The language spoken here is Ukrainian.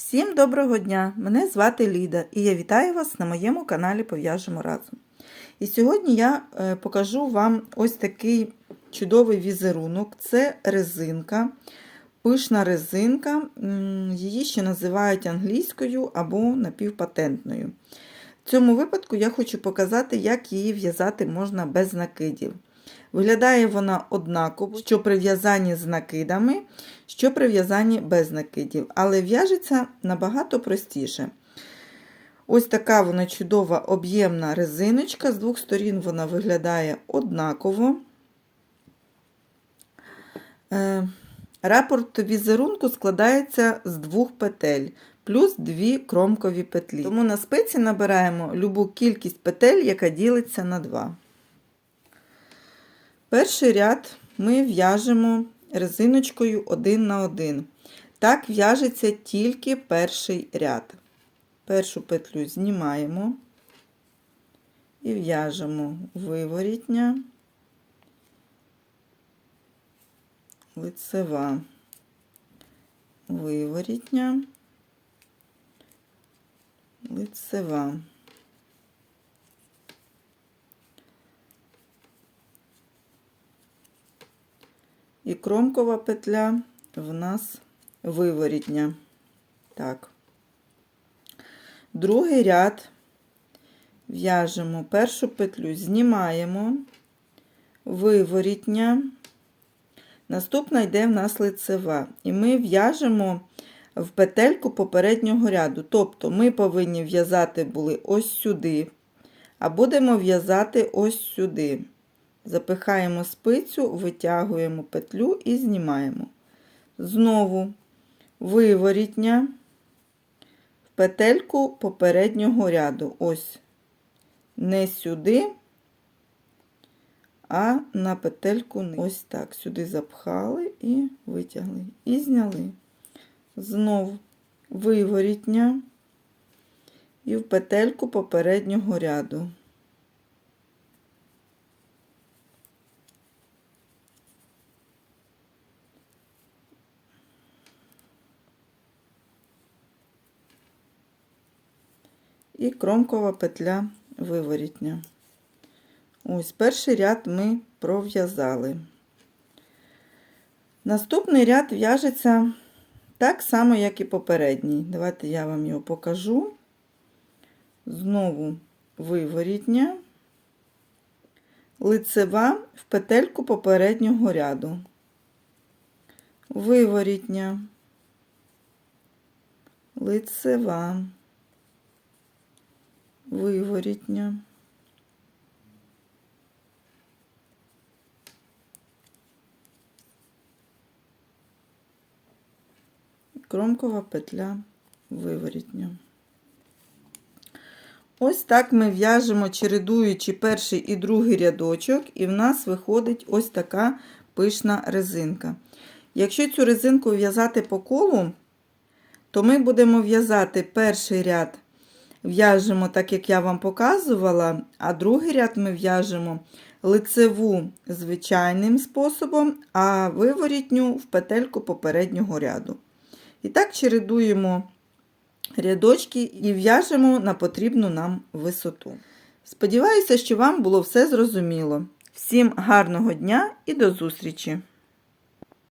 Всім доброго дня! Мене звати Ліда і я вітаю вас на моєму каналі Пов'яжемо разом. І сьогодні я е, покажу вам ось такий чудовий візерунок. Це резинка, пишна резинка, її ще називають англійською або напівпатентною. В цьому випадку я хочу показати, як її в'язати можна без накидів. Виглядає вона однаково, що при в'язанні з накидами, що при в'язанні без накидів, але в'яжеться набагато простіше. Ось така вона чудова об'ємна резиночка. З двох сторін вона виглядає однаково. Е, Рапорт візерунку складається з двох петель, плюс дві кромкові петлі. Тому на спиці набираємо любу кількість петель, яка ділиться на 2. Перший ряд ми в'яжемо резиночкою один на один. Так в'яжеться тільки перший ряд. Першу петлю знімаємо і в'яжемо виворітня, лицева, виворітня, лицева. І кромкова петля в нас виворітня. Так. Другий ряд в'яжемо першу петлю, знімаємо, виворітня. Наступна йде в нас лицева. І ми в'яжемо в петельку попереднього ряду. Тобто ми повинні в'язати були ось сюди, а будемо в'язати ось сюди. Запихаємо спицю, витягуємо петлю і знімаємо. Знову виворітня в петельку попереднього ряду. Ось не сюди, а на петельку ось так. Сюди запхали і витягли. І зняли. Знову виворітня і в петельку попереднього ряду. І кромкова петля виворітня. Ось перший ряд ми пров'язали. Наступний ряд в'яжеться так само, як і попередній. Давайте я вам його покажу. Знову виворітня, лицева в петельку попереднього ряду. Виворітня, лицева виворітня. Кромкова петля виворітня. Ось так ми в'яжемо, чередуючи перший і другий рядочок, і в нас виходить ось така пишна резинка. Якщо цю резинку в'язати по колу, то ми будемо в'язати перший ряд в'яжемо так, як я вам показувала, а другий ряд ми в'яжемо лицеву звичайним способом, а виворітню в петельку попереднього ряду. І так чередуємо рядочки і в'яжемо на потрібну нам висоту. Сподіваюся, що вам було все зрозуміло. Всім гарного дня і до зустрічі!